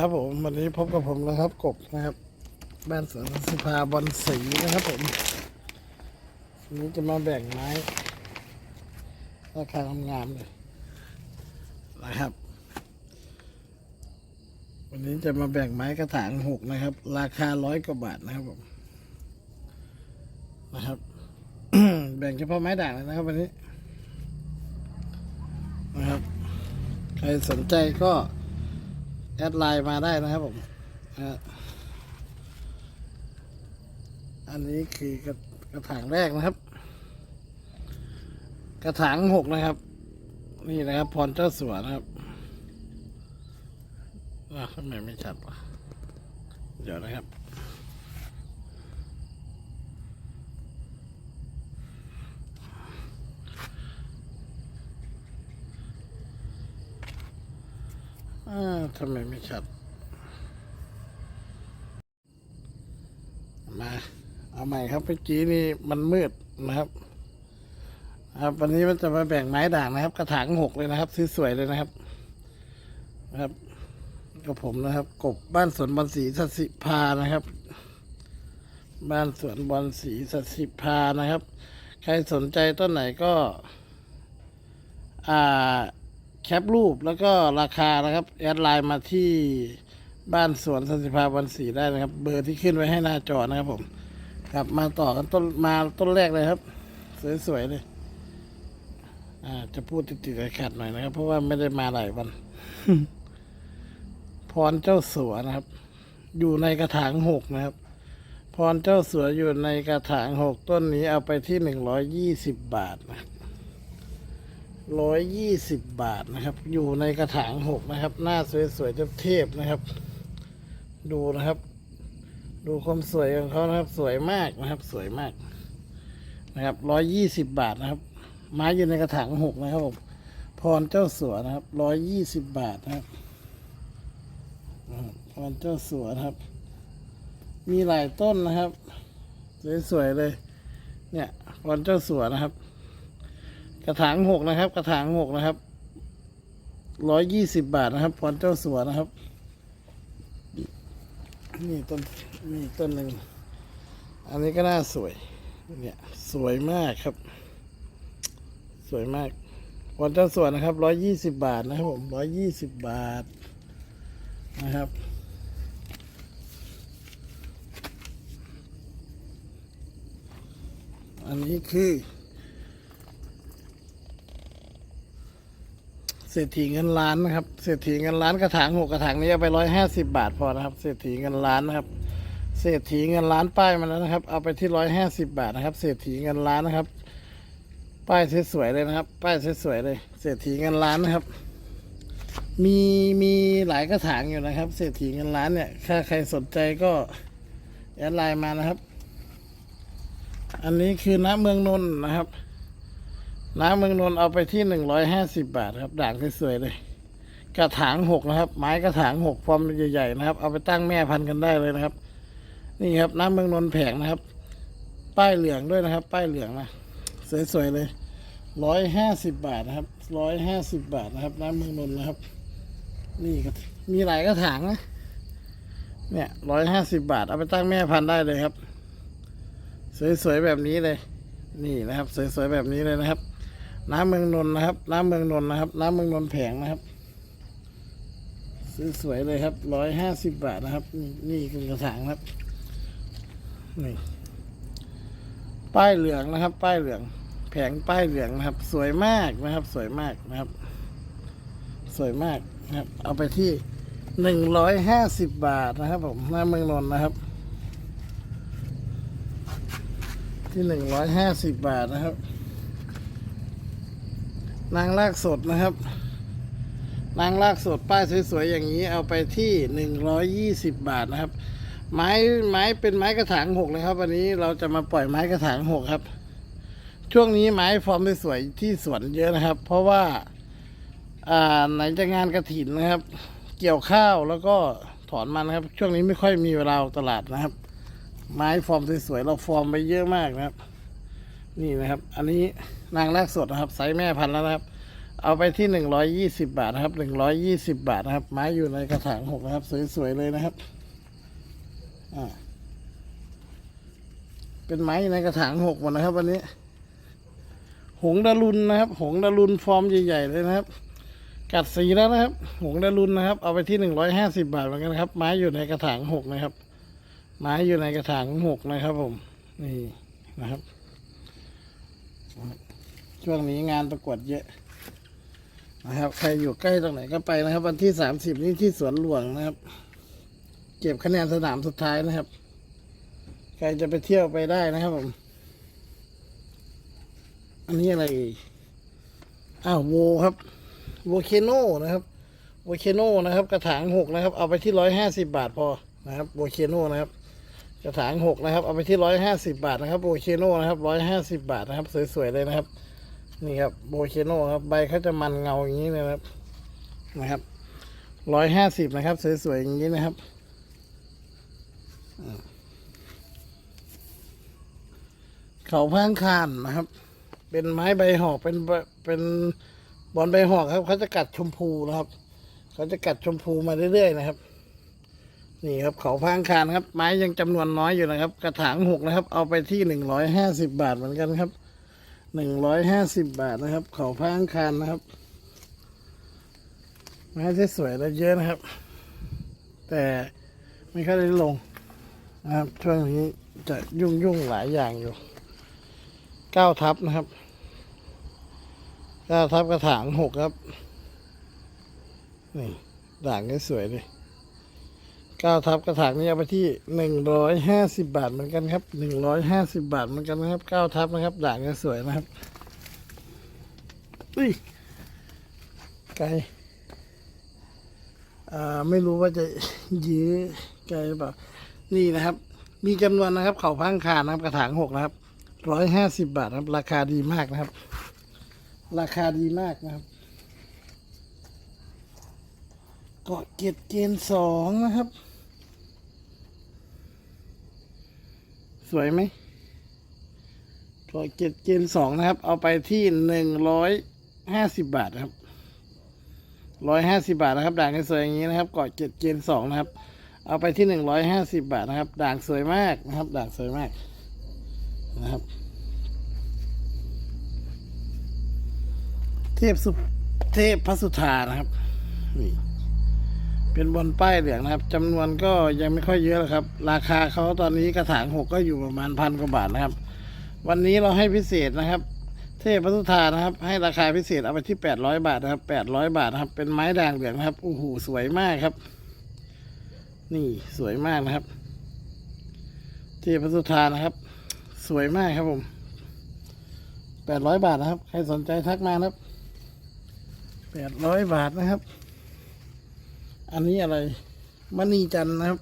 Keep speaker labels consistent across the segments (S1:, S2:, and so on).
S1: ครับผมวันนี้พบกับผมนะครับกบนะครับ บ้านสวนสุภาบอลสีนะครับผมวันนี้จะมาแบ่งไม้ราคางามๆเลยนะครับ วันนี้จะมาแบ่งไม้กระถางหกนะครับ ราคาร้อยกว่าบาทนะครับผมนะครับ แบ่งเฉพาะไม้ด่างเลยนะครับวันนี้นะครับ ใครสนใจก็ แอดไลน์มาได้นะครับผมอันนี้คือกระกระถางแรกนะครับ กระถางหกนะครับ นี่นะครับ พรเจ้าสัวนะครับว่าทำไมไม่ชัดวะเดี๋ยวนะครับ อ่าทำไมไม่ชัด มา เอาใหม่ครับเมื่อกี้นี่มันมืดนะครับครับวันนี้มันจะมาแบ่งไม้ด่างนะครับ กระถางหกเลยนะครับสวยๆเลยนะครับนะครับกับผมนะครับ กบบ้านสวนบอลสีสัสิภานะครับ บ้านสวนบอลสีสัสิภานะครับ ใครสนใจต้นไหนก็ อ่า แคปรูปแล้วก็ราคานะครับแอดไลน์มาที่บ้านสวนสันติภาวันสีได้นะครับ เบอร์ที่ขึ้นไว้ให้หน้าจอนะครับผมครับมาต่อกันต้นมาต้นแรกเลยครับ สวยๆเลยอ่าจะพูดติดๆขัดหน่อยนะครับ เพราะว่าไม่ได้มาหลายวัน พรเจ้าสัวนะครับ อยู่ในกระถางหกนะครับ พรเจ้าสัวอยู่ในกระถางหกต้นนี้เอาไปที่หนึ่งร้อยยี่สิบบาทนะครับ ร้อยยี่สิบบาทนะครับ อยู่ในกระถางหกนะครับ หน้าสวยๆเทพๆนะครับ ดูนะครับ ดูความสวยของเขานะครับ สวยมากนะครับ สวยมาก นะครับร้อยยี่สิบบาทนะครับ ไม้อยู่ในกระถางหกนะครับผมพรเจ้าสัวนะครับร้อยยี่สิบบาทนะครับอ่าพรเจ้าสัวนะครับ มีหลายต้นนะครับ สวยๆเลย เนี่ยพรเจ้าสัวนะครับ กระถางหกนะครับ กระถางหกนะครับร้อยยี่สิบบาทนะครับพรเจ้าสัวนะครับ นี่ต้นนี่ต้นหนึ่งอันนี้ก็น่าสวย เนี่ยสวยมากครับ สวยมากพรเจ้าสัวนะครับร้อยยี่สิบบาทนะครับผมร้อยยี่สิบบาทนะครับอันนี้คือ เศรษฐีเงินล้านนะครับเศรษฐีเงินล้านกระถางหกกระถางนี้เอาไปร้อยห้าสิบาทพอนะครับเศรษฐีเงินล้านนะครับเศรษฐีเงินล้านป้ายมาแล้วนะครับ เอาไปที่ร้อยห้าสิบาทนะครับเศรษฐีเงินล้านนะครับ ป้ายสวยๆเลยนะครับ ป้ายสวยๆเลยเศรษฐีเงินล้านนะครับ มีมีหลายกระถางอยู่นะครับ เศรษฐีเงินล้านเนี่ยถ้าใครสนใจก็แอดไลน์มานะครับ อันนี้คือน้ำเมืองนนท์นะครับ น้ำเมืองนนท์เอาไปที่หนึ่งร้อยห้าสิบาทครับ ด่างสวยๆเลย กระถางหกนะครับ ไม้กระถางหกฟอร์มใหญ่ๆนะครับ เอาไปตั้งแม่พันธุ์กันได้เลยนะครับ นี่ครับน้ำเมืองนนท์แผงนะครับ ป้ายเหลืองด้วยนะครับ ป้ายเหลืองนะสวยๆเลยร้อยห้าสิบบาทนะครับร้อยห้าสิบบาทนะครับ น้ำเมืองนนท์นะครับ นี่ก็มีหลายกระถางนะเนี่ยร้อยห้าสิบบาท เอาไปตั้งแม่พันธุ์ได้เลยครับ สวยๆแบบนี้เลย นี่นะครับ สวยๆแบบนี้เลยนะครับ น้ำเมืองนนท์นะครับน้ำเมืองนนท์นะครับน้ำเมืองนนท์แผงนะครับสวยเลยครับร้อยห้าสิบบาทนะครับนี่นี่คือกระถางครับนี่ป้ายเหลืองนะครับ ป้ายเหลือง แผงป้ายเหลืองนะครับ สวยมากนะครับ สวยมากนะครับ สวยมากนะครับ เอาไปที่หนึ่งร้อยห้าสิบบาทนะครับผมหน้าเมืองนนท์นะครับ ที่หนึ่งร้อยห้าสิบบาทนะครับ นางลากสดนะครับ นางลากสดป้ายสวยๆอย่างนี้เอาไปที่หนึ่งร้อยยี่สิบบาทนะครับ ไม้ไม้เป็นไม้กระถางหกเลยครับ วันนี้เราจะมาปล่อยไม้กระถางหกครับ ช่วงนี้ไม้ฟอร์มสวยๆที่สวนเยอะนะครับ เพราะว่า อ่าไหนจะงานกระถินนะครับ เกี่ยวข้าวแล้วก็ถอนมันนะครับ ช่วงนี้ไม่ค่อยมีเวลาตลาดนะครับ ไม้ฟอร์มสวยๆเราฟอร์มไปเยอะมากนะครับ นี่นะครับ อันนี้นางแรกสดนะครับไซส์แม่พันธุ์แล้วนะครับ เอาไปที่หนึ่งร้อยยี่สิบาทนะครับหนึ่งร้อยยี่สิบาทนะครับไม้อยู่ในกระถางหกนะครับ สวยๆเลยนะครับอ่าเป็นไม้ในกระถางหกหมดนะครับ วันนี้ หงดารุนนะครับ หงดารุนฟอร์มใหญ่ๆเลยนะครับ กัดสีแล้วนะครับ หงดารุนนะครับ เอาไปที่หนึ่งร้อยห้าสิบาทเหมือนกันครับ ไม้อยู่ในกระถางหกนะครับ ไม้อยู่ในกระถางหกนะครับ ผม นี่นะครับ ช่วงนี้งานประกวดเยอะ นะครับ ใครอยู่ใกล้ตรงไหนก็ไปนะครับ วันที่สามสิบนี้ที่สวนหลวงนะครับ เก็บคะแนนสนามสุดท้ายนะครับ ใครจะไปเที่ยวไปได้นะครับผม อันนี้อะไรอ้าวโวครับโวเคโนนะครับโวเคโนนะครับ กระถางหกนะครับ เอาไปที่ร้อยห้าสิบาทพอนะครับโวเคโนนะครับกระถางหกนะครับ เอาไปที่ร้อยห้าสิบาทนะครับโวเคโน่นะครับร้อยห้าสิบาทนะครับ สวยๆเลยนะครับ นี่ครับโบเคโนครับใบเขาจะมันเงาอย่างนี้นะครับนะครับร้อยห้าสิบนะครับ สวยๆอย่างนี้นะครับเขาพางคานนะครับ เป็นไม้ใบหอกเป็นเป็นบอลใบหอกครับเขาจะกัดชมพูนะครับเขาจะกัดชมพูมาเรื่อยๆนะครับ นี่ครับเขาพางคานครับ ไม้ยังจำนวนน้อยอยู่นะครับ กระถางหกนะครับ เอาไปที่หนึ่งร้อยห้าสิบบาทเหมือนกันครับ หนึ่งร้อยห้าสิบบาทนะครับ เขาพางคานนะครับไม้ที่สวยและเยอะนะครับ แต่ไม่ค่อยได้ลงนะครับช่วงนี้จะยุ่งยุ่งหลายอย่างอยู่เก้าทับนะครับเก้าทับกระถางหกครับ นี่ด่างก็สวยเลย ก้าทับกระถางนี้เอาไปที่หนึ่งร้อยห้าสิบบาทเหมือนกันครับหนึ่งร้อยห้าสิบบาทเหมือนกันนะครับเก้าทับนะครับด่างก็สวยนะครับอุ้ยไกลอ่าไม่รู้ว่าจะยื้อไกลหรือเปล่านี่นะครับ มีจำนวนนะครับเขาพังคานะครับกระถางหกนะครับร้อยห้าสิบบาทนะครับ ราคาดีมากนะครับ ราคาดีมากนะครับเกาะเกียรติเกณฑ์สองนะครับ สวยไหมเกาะเกียรติเกณฑ์สองนะครับ เอาไปที่หนึ่งร้อยห้าสิบบาทครับร้อยห้าสิบาทนะครับ ด่างสวยอย่างนี้นะครับเกาะเกียรติเกณฑ์สองนะครับ เอาไปที่หนึ่งร้อยห้าสิบาทนะครับ ด่างสวยมากนะครับ ด่างสวยมากนะครับ เทพสุเทพพระสุธานะครับนี่ เป็นบอลป้ายเหลืองนะครับจำนวนก็ยังไม่ค่อยเยอะหรอกครับ ราคาเขาตอนนี้กระถางหกก็อยู่ประมาณพันกว่าบาทนะครับ วันนี้เราให้พิเศษนะครับ เทพพระสุธานะครับ ให้ราคาพิเศษเอาไปที่แปดร้อยบาทนะครับแปดร้อยบาทนะครับ เป็นไม้ด่างเหลืองนะครับโอ้โหสวยมากครับ นี่สวยมากนะครับ เทพพระสุธานะครับ สวยมากครับผมแปดร้อยบาทนะครับ ใครสนใจทักมานะครับแปดร้อยบาทนะครับ อันนี้อะไรมณีจันนะครับ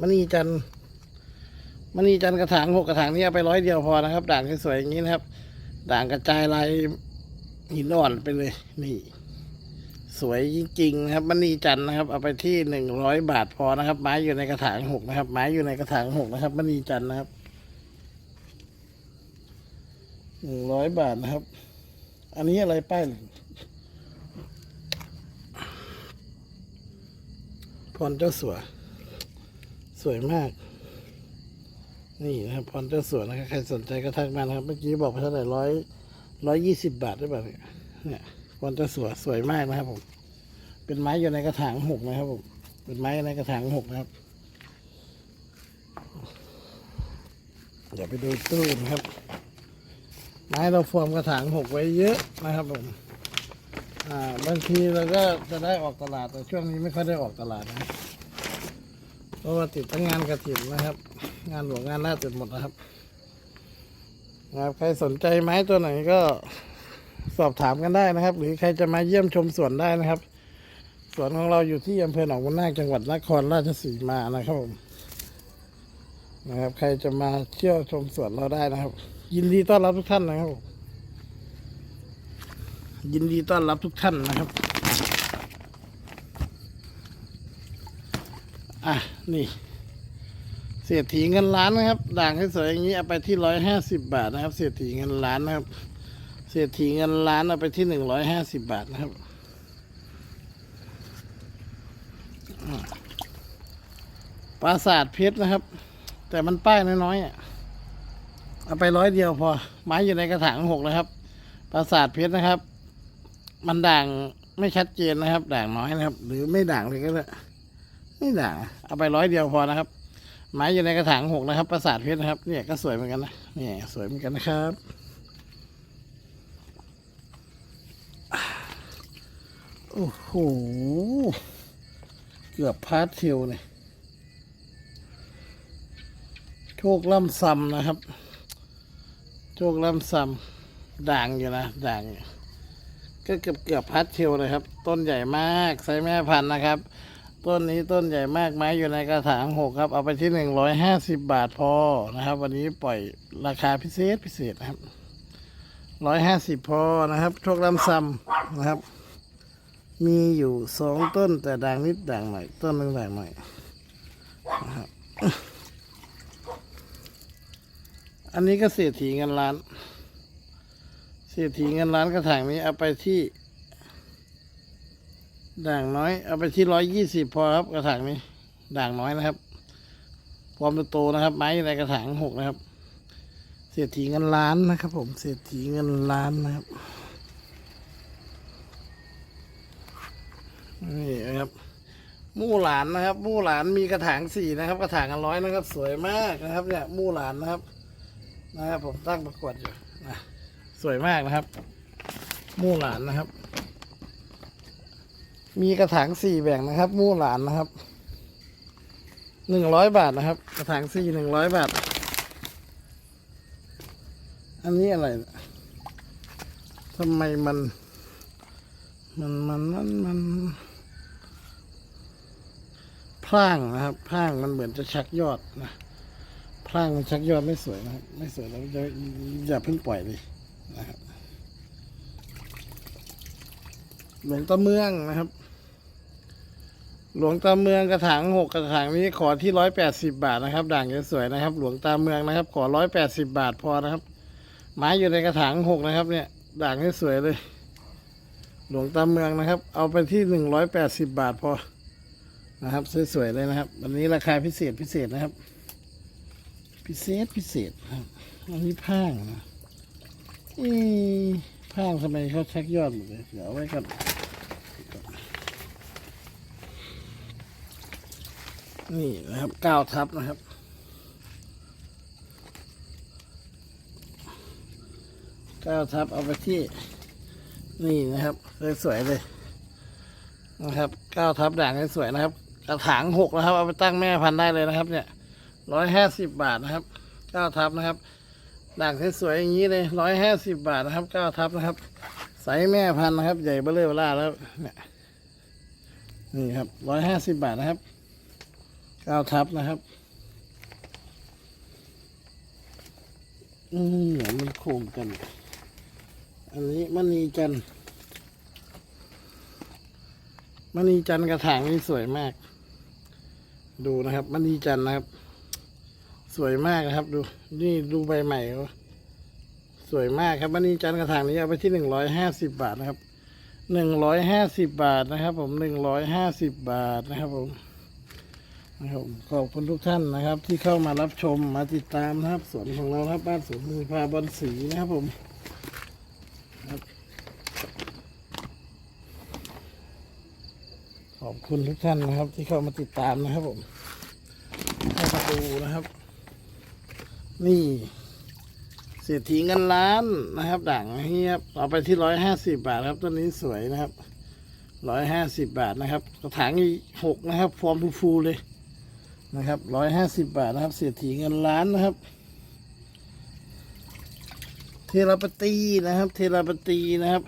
S1: มณีจันมณีจันกระถางหกกระถางนี้เอาไปร้อยเดียวพอนะครับ ด่างสวยๆอย่างนี้นะครับ ด่างกระจายลายหินอ่อนไปเลยนี่ สวยจริงๆนะครับมณีจันนะครับ เอาไปที่หนึ่งร้อยบาทพอนะครับ ไม้อยู่ในกระถางหกนะครับ ไม้อยู่ในกระถางหกนะครับมณีจันนะครับหนึ่งร้อยบาทนะครับ อันนี้อะไรป้ายเหลือง พรเจ้าสัว สวยมาก นี่นะครับพรเจ้าสัวนะครับใครสนใจก็ทักมานะครับ เมื่อกี้บอกไปเท่าไหร่ร้อยร้อยยี่สิบบาทได้ป่ะเนี่ยเนี่ยพรเจ้าสัวสวยมากนะครับผม เป็นไม้อยู่ในกระถางหกนะครับผม เป็นไม้ในกระถางหกนะครับ เดี๋ยวไปดูตู้นะครับ ไม้เราฟอร์มกระถางหกไว้เยอะนะครับผม อ่าบางทีเราก็จะได้ออกตลาดแต่ช่วงนี้ไม่ค่อยได้ออกตลาดนะเพราะว่าติดทั้งงานกระถิ่นนะครับ งานหลวงงานหน้าติดหมดนะครับนะครับใครสนใจไม้ตัวไหนก็สอบถามกันได้นะครับ หรือใครจะมาเยี่ยมชมสวนได้นะครับ สวนของเราอยู่ที่อำเภอหนองบุญนาคจังหวัดนครราชสีมานะครับผมนะครับ ใครจะมาเที่ยวชมสวนเราได้นะครับ ยินดีต้อนรับทุกท่านนะครับผม ยินดีต้อนรับทุกท่านนะครับ อะ นี่ เศรษฐีเงินล้านนะครับ ด่างให้สวยอย่างนี้เอาไปที่ร้อยห้าสิบบาทนะครับ เศรษฐีเงินล้านนะครับ เศรษฐีเงินล้านเอาไปที่หนึ่งร้อยห้าสิบบาทนะครับอ่าปราสาทเพชรนะครับ แต่มันป้ายน้อยๆอะเอาไปร้อยเดียวพอ ไม้อยู่ในกระถางหกนะครับ ปราสาทเพชรนะครับ มันด่างไม่ชัดเจนนะครับ ด่างน้อยนะครับ หรือไม่ด่างเลยก็ได้ไม่ด่างเอาไปร้อยเดียวพอนะครับ ไม้อยู่ในกระถางหกนะครับ ปราสาทเพชรนะครับ เนี่ยก็สวยเหมือนกันนะเนี่ยสวยเหมือนกันนะครับโอ้โหเกือบพาร์ทเทลเนี่ยโชคล่ำซำนะครับ โชคล่ำซำด่างอยู่นะด่างอยู่ ก็เกือบเกือบพาร์ทเทลเลยครับ ต้นใหญ่มากไซส์แม่พันธุ์นะครับ ต้นนี้ต้นใหญ่มากไม้อยู่ในกระถางหกครับ เอาไปที่หนึ่งร้อยห้าสิบบาทพอนะครับ วันนี้ปล่อยราคาพิเศษพิเศษนะครับร้อยห้าสิบพอนะครับโชคลำซ้ำนะครับ มีอยู่สองต้นแต่ด่างนิดด่างหน่อย ต้นหนึ่งด่างหน่อยนะครับอันนี้ก็เศรษฐีเงินล้าน เศรษฐีเงินล้านกระถางนี้เอาไปที่ด่างน้อย เอาไปที่ร้อยยี่สิบพอครับ กระถางนี้ ด่างน้อยนะครับความโตนะครับ ไม้ในกระถางหกนะครับ เศรษฐีเงินล้านนะครับ ผมเศรษฐีเงินล้านนะครับนี่นะครับมู่หลานนะครับ มู่หลานมีกระถางสี่นะครับ กระถางกันร้อยนะครับ สวยมากนะครับ เนี่ยมู่หลานนะครับ นะครับผมตั้งประกวดอยู่นะ สวยมากนะครับมู่หลานนะครับ มีกระถางสี่แบ่งนะครับ มู่หลานนะครับหนึ่งร้อยบาทนะครับ กระถางสี่หนึ่งร้อยบาท อันนี้อะไรทำไมมัน มันมันมันมันพร่างนะครับพร่างมันเหมือนจะชักยอดนะพร่างมันชักยอดไม่สวยนะครับ ไม่สวยแล้วอย่าเพิ่งปล่อยเลย นะครับหลวงตาเมืองนะครับ หลวงตาเมืองกระถางหกกระถางนี้ขอที่ร้อยแปดสิบาทนะครับ ด่างสวยนะครับ หลวงตาเมืองนะครับ ขอร้อยแปดสิบาทพอนะครับ ไม้อยู่ในกระถางหกนะครับ เนี่ย ด่างสวยเลย หลวงตาเมืองนะครับ เอาไปที่หนึ่งร้อยแปดสิบบาทพอนะครับสวยๆเลยนะครับ วันนี้ราคาพิเศษพิเศษนะครับ พิเศษพิเศษครับอันนี้พ้างนะ อ๊ะพ้างทำไมเขาชักยอดหมดเลยเดี๋ยวเอาไว้ก่อนนี่นะครับเก้าทับนะครับเก้าทับเอาไปที่ นี่นะครับสวยๆเลย นะครับเก้าทับด่างสวยๆนะครับ กระถางหกนะครับ เอาไปตั้งแม่พันธุ์ได้เลยนะครับ เนี่ยร้อยห้าสิบบาทนะครับเก้าทับนะครับ ด่างสวยๆอย่างนี้เลยร้อยห้าสิบบาทนะครับเก้าทับนะครับไซส์แม่พันธุ์นะครับ ใหญ่เบ้อเร่อเบล่าแล้วเนี่ยนี่ครับร้อยห้าสิบบาทนะครับเก้าทับนะครับอืมเหมือนมันโค้งกัน อันนี้มณีจันทร์มณีจันกระถางนี่สวยมาก ดูนะครับมณีจันนะครับ สวยมากนะครับ ดู นี่ดูใบใหม่สวยมากครับมณีจันกระถางนี้เอาไปที่หนึ่งร้อยห้าสิบบาทนะครับหนึ่งร้อยห้าสิบบาทนะครับ ผมหนึ่งร้อยห้าสิบบาทนะครับผมนะครับขอบคุณทุกท่านนะครับ ที่เข้ามารับชมมาติดตามนะครับสวนของเราครับบ้านสวนมือพาบอลสีนะครับผมขอบคุณทุกท่านนะครับ ที่เข้ามาติดตามนะครับผมเข้ามาดูนะครับ นี่เศรษฐีเงินล้านนะครับด่างนี้ครับเอาไปที่ร้อยห้าสิบาทครับต้นนี้สวยนะครับร้อยห้าสิบาทนะครับ กระถางนี้หกนะครับฟอร์มฟูๆเลยนะครับร้อยห้าสิบาทนะครับ เศรษฐีเงินล้านนะครับ เทราปตีนะครับ เทราปตีนะครับ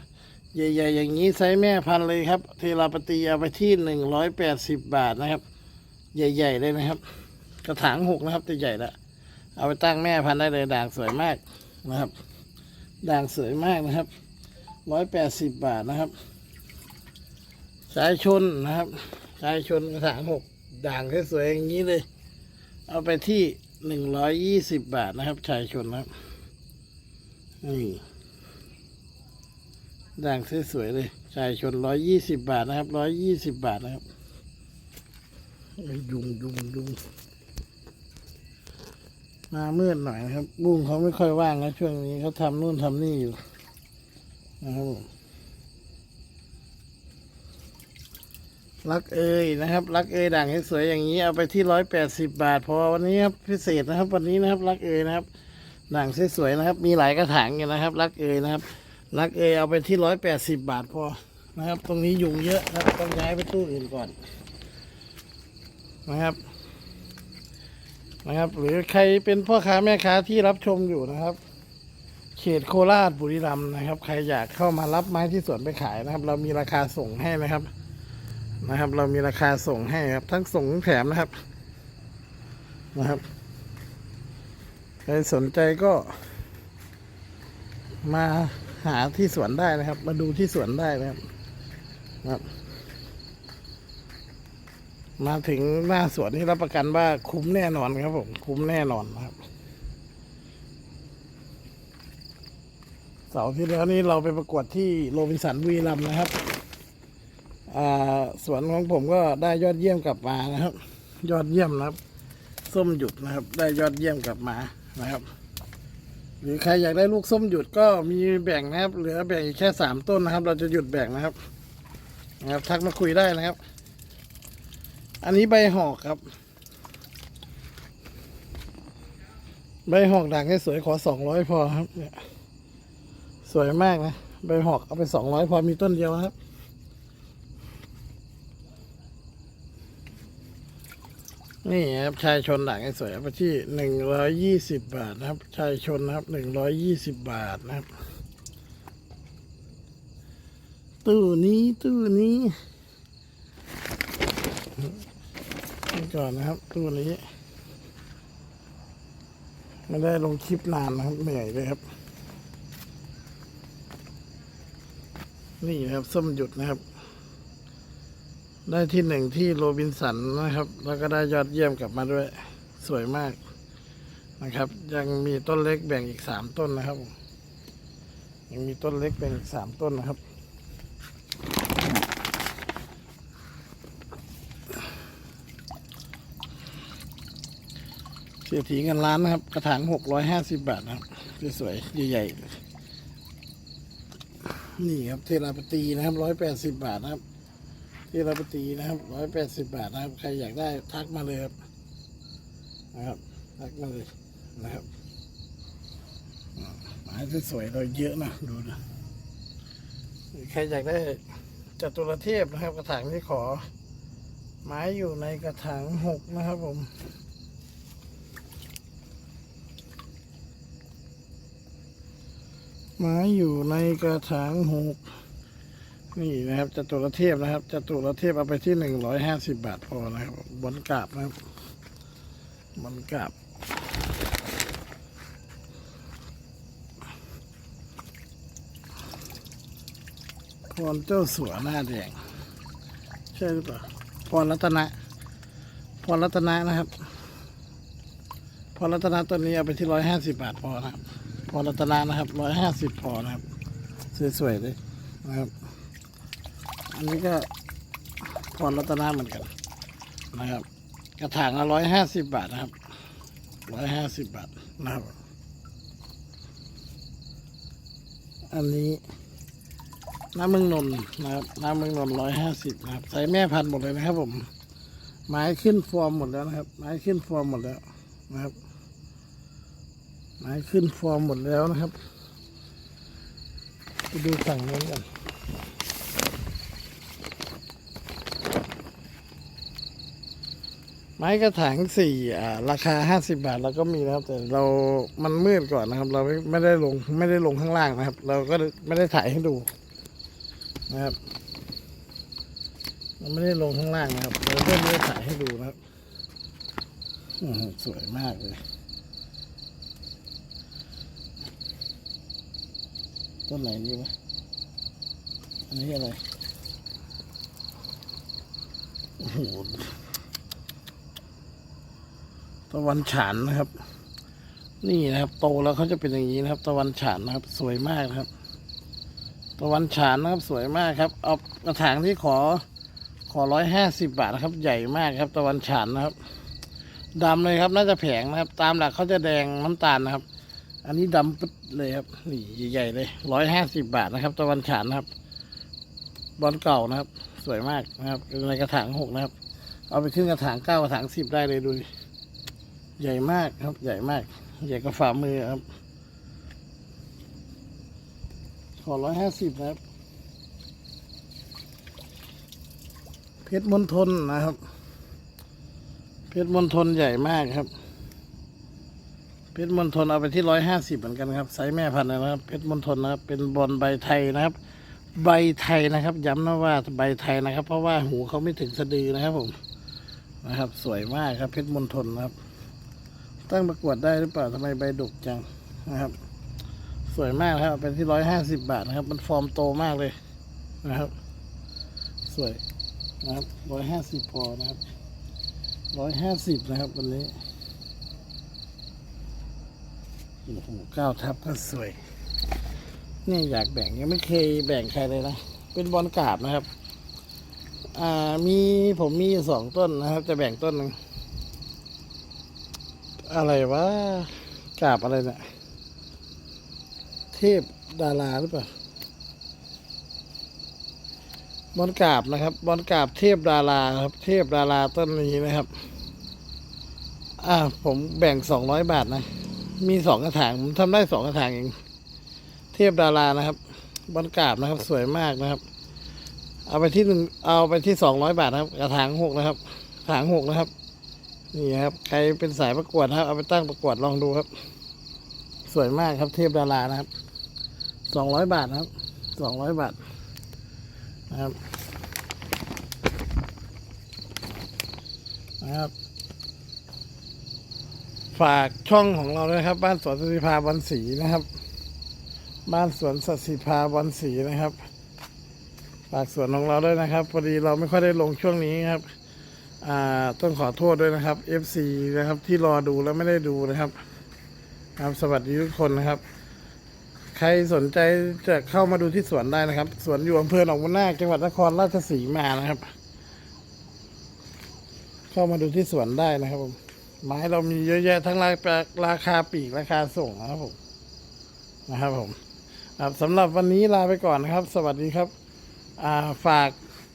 S1: ใหญ่ๆอย่างนี้ไซส์แม่พันเลยครับ เทราปตีเอาไปที่หนึ่งร้อยแปดสิบบาทนะครับ ใหญ่ ๆ เลยนะครับ กระถางหกนะครับแต่ใหญ่ละ เอาไปตั้งแม่พันได้เลยด่างสวยมากนะครับ ด่างสวยมากนะครับร้อยแปดสิบบาทนะครับ สายชนนะครับ สายชนกระถางหกด่างสวยๆอย่างนี้เลย เอาไปที่หนึ่งร้อยยี่สิบบาทนะครับ ชายชนนะครับนี่ด่างสวยๆเลยชายชนร้อยยี่สิบบาทนะครับร้อยยี่สิบบาทนะครับเอ้ยยุงยุงยุง มามืดหน่อยนะครับ บุ้งเขาไม่ค่อยว่างนะช่วงนี้เขาทำนู่นทำนี่อยู่นะครับผมรักเอยนะครับ รักเอยด่างสวยๆอย่างนี้เอาไปที่ร้อยแปดสิบบาท พอวันนี้ครับพิเศษนะครับ วันนี้นะครับ รักเอยนะครับด่างสวยๆนะครับ มีหลายกระถางอยู่นะครับ รักเอยนะครับ รักเอยเอาไปที่ร้อยแปดสิบบาทพอนะครับ ตรงนี้ยุงเยอะนะครับต้องย้ายไปตู้อื่นก่อนนะครับ นะครับ หรือใครเป็นพ่อค้าแม่ค้าที่รับชมอยู่นะครับ เขตโคราชบุรีรัมย์นะครับ ใครอยากเข้ามารับไม้ที่สวนไปขายนะครับ เรามีราคาส่งให้นะครับ นะครับ เรามีราคาส่งให้ครับ ทั้งส่งทั้งแถมนะครับ นะครับใครสนใจก็มาหาที่สวนได้นะครับ มาดูที่สวนได้นะครับนะครับ มาถึงหน้าสวนนี่รับประกันว่าคุ้มแน่นอนครับผม คุ้มแน่นอนครับ เสาร์ที่แล้วนี่เราไปประกวดที่โรบินสันบุรีรัมนะครับสวนของผมก็ได้ยอดเยี่ยมกลับมานะครับ ยอดเยี่ยมนะครับ ส้มหยุดนะครับ ได้ยอดเยี่ยมกลับมานะครับ หรือใครอยากได้ลูกส้มหยุดก็มีแบ่งนะครับ เหลือแบ่งอีกแค่สามต้นนะครับ เราจะหยุดแบ่งนะครับ นะครับ ทักมาคุยได้นะครับ อันนี้ใบหอกครับ ใบหอกด่างให้สวยขอสองร้อยพอครับ เนี่ย สวยมากนะ ใบหอกเอาไปสองร้อยพอมีต้นเดียวครับ นี่ครับชายชนด่างให้สวยไปที่หนึ่งร้อยยี่สิบบาทนะครับ ชายชนนะครับหนึ่งร้อยยี่สิบบาทนะครับ ตู้นี้ตู้นี้ ก่อนนะครับตู้นี้ไม่ได้ลงคลิปนานนะครับเหนื่อยเลยครับ นี่นะครับส้มหยุดนะครับ ได้ที่หนึ่งที่โรบินสันนะครับ แล้วก็ได้ยอดเยี่ยมกลับมาด้วยสวยมากนะครับ ยังมีต้นเล็กแบ่งอีกสามต้นนะครับ ยังมีต้นเล็กแบ่งอีกสามต้นนะครับ เสียถีเงินล้านนะครับ กระถางหกร้อยห้าสิบบาทนะครับสวยๆใหญ่ๆนี่ครับเทราปตีนะครับร้อยแปดสิบบาทนะครับเทราปตีนะครับร้อยแปดสิบบาทนะครับ ใครอยากได้ทักมาเลยครับนะครับทักมาเลยนะครับอ่าไม้สวยๆเราเยอะนะดูนะใครอยากได้จตุรเทพนะครับ กระถางที่ขอไม้อยู่ในกระถางหกนะครับผม ไม้อยู่ในกระถางหกนี่นะครับจตุรเทพนะครับจตุรเทพเอาไปที่หนึ่งร้อยห้าสิบบาทพอนะครับบนกราบนะครับบนกราบพรเจ้าสัวหน้าแดงใช่หรือเปล่าพรรัตนะพรรัตนะนะครับพรรัตนะตัวนี้เอาไปที่ร้อยห้าสิบบาทพอนะครับ พรรัตนะนะครับร้อยห้าสิบพอนะครับ สวยๆเลยนะครับ อันนี้ก็พรรัตนาเหมือนกันนะครับ กระถางละร้อยห้าสิบบาทนะครับร้อยห้าสิบบาทนะครับ อันนี้น้ำมึงนนนะครับ น้ำมึงนนร้อยห้าสิบนะครับ ใส่แม่พันธุ์หมดเลยนะครับผม ไม้ขึ้นฟอร์มหมดแล้วนะครับ ไม้ขึ้นฟอร์มหมดแล้วนะครับ ไม้ขึ้นฟอร์มหมดแล้วนะครับไปดูฝั่งนู้นกันไม้กระถางสี่ราคาห้าสิบาทเราก็มีนะครับ แต่เรามันมืดก่อนนะครับ เราไม่ได้ลงไม่ได้ลงข้างล่างนะครับ เราก็ไม่ได้ถ่ายให้ดูนะครับเราไม่ได้ลงข้างล่างนะครับเราก็ไม่ได้ถ่ายให้ดูนะครับสวยมากเลย ต้นไหนดีวะอันนี้อะไร โอ้โหตะวันฉานนะครับ นี่นะครับโตแล้วเขาจะเป็นอย่างนี้นะครับ ตะวันฉานนะครับ สวยมากครับ ตะวันฉานนะครับสวยมากครับเอากระถางที่ขอขอร้อยห้าสิบบาทนะครับ ใหญ่มากครับ ตะวันฉานนะครับดำเลยครับ น่าจะแผงนะครับ ตามหลักเขาจะแดงน้ำตาลนะครับ อันนี้ดำปึ๊ดเลยครับ นี่ใหญ่ๆเลยร้อยห้าสิบบาทนะครับ ตะวันฉานนะครับ บอลเก่านะครับ สวยมากนะครับในกระถางหกนะครับ เอาไปขึ้นกระถางเก้ากระถางสิบได้เลยดู ใหญ่มากครับ ใหญ่มาก ใหญ่กว่าฝ่ามือครับ ขอร้อยห้าสิบนะครับ เพชรมณฑลนะครับ เพชรมณฑลใหญ่มากครับ ชรมณฑลเอาไปที่ร้อยห้าสิบเหมือนกันครับไซส์แม่พันธุ์นะครับเพชรมณฑลนะครับเป็นบอลใบไทยนะครับ ใบไทยนะครับ ย้ำนะว่าใบไทยนะครับ เพราะว่าหูเขาไม่ถึงสะดือนะครับผมนะครับ สวยมากครับเพชรมณฑลนะครับ ตั้งประกวดได้หรือเปล่าทำไมใบดกจังนะครับ สวยมากครับเป็นที่ร้อยห้าสิบบาทนะครับ มันฟอร์มโตมากเลยนะครับ สวยนะครับร้อยห้าสิบพอนะครับร้อยห้าสิบนะครับวันนี้ โอ้โหเก้าทับก็สวยนี่อยากแบ่งยังไม่เคยแบ่งใครเลยนะ เป็นบอลกาบนะครับ อ่ามีผมมีสองต้นนะครับ จะแบ่งต้นหนึ่งอะไรวะกาบอะไรเนี่ยเทพดาราหรือเปล่าบอลกาบนะครับ บอลกาบเทพดาราครับ เทพดาราต้นนี้นะครับ อ่าผมแบ่งสองร้อยบาทนะ มีสองกระถางผมทำได้สองกระถางเอง เทพดารานะครับบอลกาบนะครับ สวยมากนะครับ เอาไปที่หนึ่งเอาไปที่สองร้อยบาทนะครับ กระถางหกนะครับกระถางหกนะครับ นี่ครับ ใครเป็นสายประกวดครับ เอาไปตั้งประกวดลองดูครับ สวยมากครับ เทพดารานะครับสองร้อยบาทนะครับสองร้อยบาทนะครับนะครับ ฝากช่องของเราด้วยครับ บ้านสวนสศิภาบอลสีนะครับ บ้านสวนสศิภาบอลสีนะครับ ฝากสวนของเราด้วยนะครับพอดีเราไม่ค่อยได้ลงช่วงนี้ครับ อ่าต้องขอโทษด้วยนะครับ FC นะครับ ที่รอดูแล้วไม่ได้ดูนะครับครับสวัสดีทุกคนนะครับ ใครสนใจจะเข้ามาดูที่สวนได้นะครับ สวนอยู่อำเภอหนองบัวนาคจังหวัดนครราชสีมานะครับ เข้ามาดูที่สวนได้นะครับผม ไม้เรามีเยอะแยะทั้งราคาราคาปีกราคาส่งนะครับผมนะครับผมครับสำหรับวันนี้ลาไปก่อนนะครับ สวัสดีครับ อ่าฝาก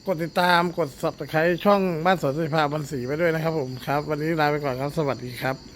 S1: กดติดตามกด subscribe ช่องบ้านสวนสุภาบันสีไปด้วยนะครับผมครับ วันนี้ลาไปก่อนครับ สวัสดีครับ